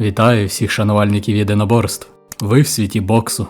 Вітаю всіх шанувальників єдиноборств. Ви в світі боксу.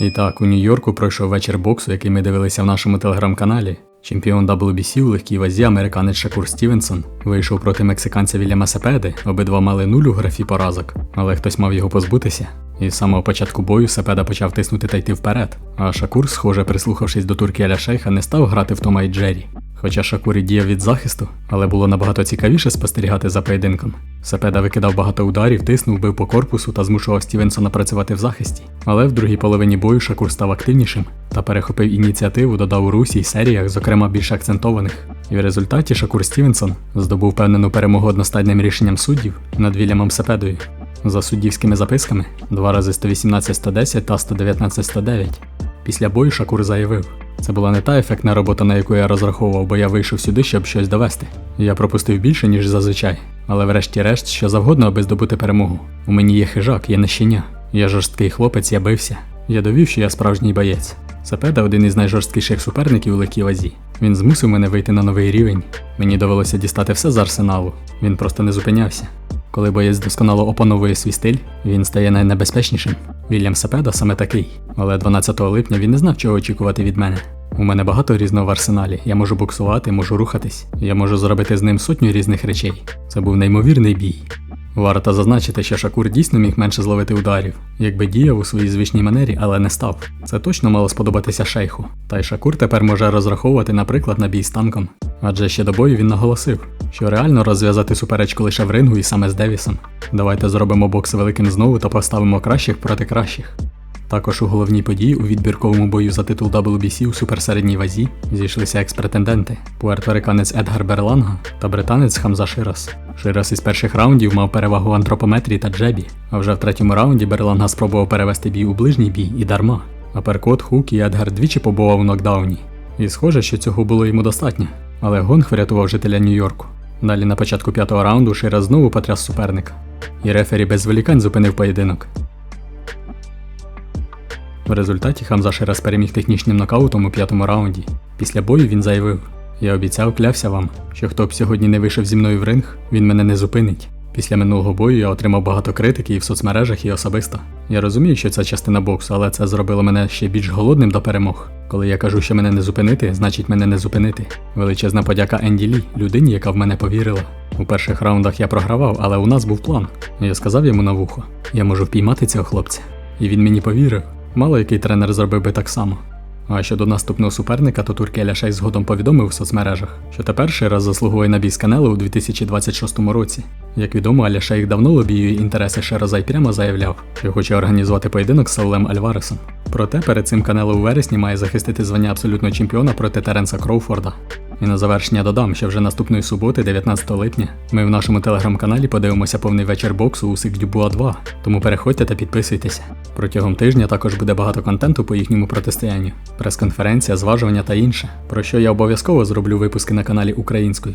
І так, у Нью-Йорку пройшов вечір боксу, який ми дивилися в нашому телеграм-каналі. Чемпіон WBC у легкій вазі американець Шакур Стівенсон вийшов проти мексиканця Вільяма Сепеди. Обидва мали нуль у графі поразок, але хтось мав його позбутися. І з самого початку бою Сепеда почав тиснути та йти вперед. А Шакур, схоже, прислухавшись до турки Аля Шейха, не став грати в Тома і Джері. Хоча Шакур і діяв від захисту, але було набагато цікавіше спостерігати за поєдинком. Сепеда викидав багато ударів, тиснув, бив по корпусу та змушував Стівенсона працювати в захисті. Але в другій половині бою Шакур став активнішим та перехопив ініціативу, додав у русі й серіях, зокрема більш акцентованих. І в результаті Шакур Стівенсон здобув певнену перемогу одностайним рішенням суддів над Вільямом Сепедою. За суддівськими записками два рази 118-110 та 119-109. Після бою Шакур заявив: це була не та ефектна робота, на яку я розраховував, бо я вийшов сюди, щоб щось довести. Я пропустив більше, ніж зазвичай, але врешті-решт, що завгодно, аби здобути перемогу. У мені є хижак, є не щеня. Я жорсткий хлопець, я бився. Я довів, що я справжній боєць. Сапеда один із найжорсткіших суперників у легкій вазі. Він змусив мене вийти на новий рівень. Мені довелося дістати все з арсеналу. Він просто не зупинявся. Коли боєць досконало опановує свій стиль, він стає найнебезпечнішим. Вільям Сапеда саме такий, але 12 липня він не знав, чого очікувати від мене. У мене багато різного в арсеналі. Я можу боксувати, можу рухатись. Я можу зробити з ним сотню різних речей. Це був неймовірний бій. Варто зазначити, що Шакур дійсно міг менше зловити ударів, якби діяв у своїй звичній манері, але не став. Це точно мало сподобатися шейху. Та й Шакур тепер може розраховувати, наприклад, на бій з танком. Адже ще до бою він наголосив, що реально розв'язати суперечку лише в рингу і саме з Девісом. Давайте зробимо бокс великим знову та поставимо кращих проти кращих. Також у головній події у відбірковому бою за титул WBC у суперсередній вазі зійшлися екс-претенденти пуерториканець Едгар Берланга та британець Хамза Ширас. Ширас із перших раундів мав перевагу в антропометрії та джебі, а вже в третьому раунді Берланга спробував перевести бій у ближній бій і дарма. Аперкот, хук і Едгар двічі побував у нокдауні. І схоже, що цього було йому достатньо, але гонг врятував жителя Нью-Йорку. Далі на початку п'ятого раунду Шира знову потряс суперника. І рефері без зволікань зупинив поєдинок. В результаті Хамза Ширас переміг технічним нокаутом у п'ятому раунді. Після бою він заявив: Я обіцяв, клявся вам, що хто б сьогодні не вийшов зі мною в ринг, він мене не зупинить. Після минулого бою я отримав багато критики і в соцмережах, і особисто. Я розумію, що це частина боксу, але це зробило мене ще більш голодним до перемог. Коли я кажу, що мене не зупинити, значить мене не зупинити. Величезна подяка Енді Лі, людині, яка в мене повірила. У перших раундах я програвав, але у нас був план. Я сказав йому на вухо: я можу впіймати цього хлопця. І він мені повірив. Мало який тренер зробив би так само. А щодо наступного суперника, то Туркеля Шей згодом повідомив у соцмережах, що тепер раз заслугує на бій з Канело у 2026 році. Як відомо, Аля Шейх давно лобіює інтереси Шераза й прямо заявляв, що хоче організувати поєдинок з Саулем Альваресом. Проте перед цим Канело у вересні має захистити звання абсолютного чемпіона проти Теренса Кроуфорда. І на завершення додам, що вже наступної суботи, 19 липня, ми в нашому телеграм-каналі подивимося повний вечір боксу у Сик Дюбуа 2, тому переходьте та підписуйтеся. Протягом тижня також буде багато контенту по їхньому протистоянню, прес-конференція, зважування та інше, про що я обов'язково зроблю випуски на каналі українською.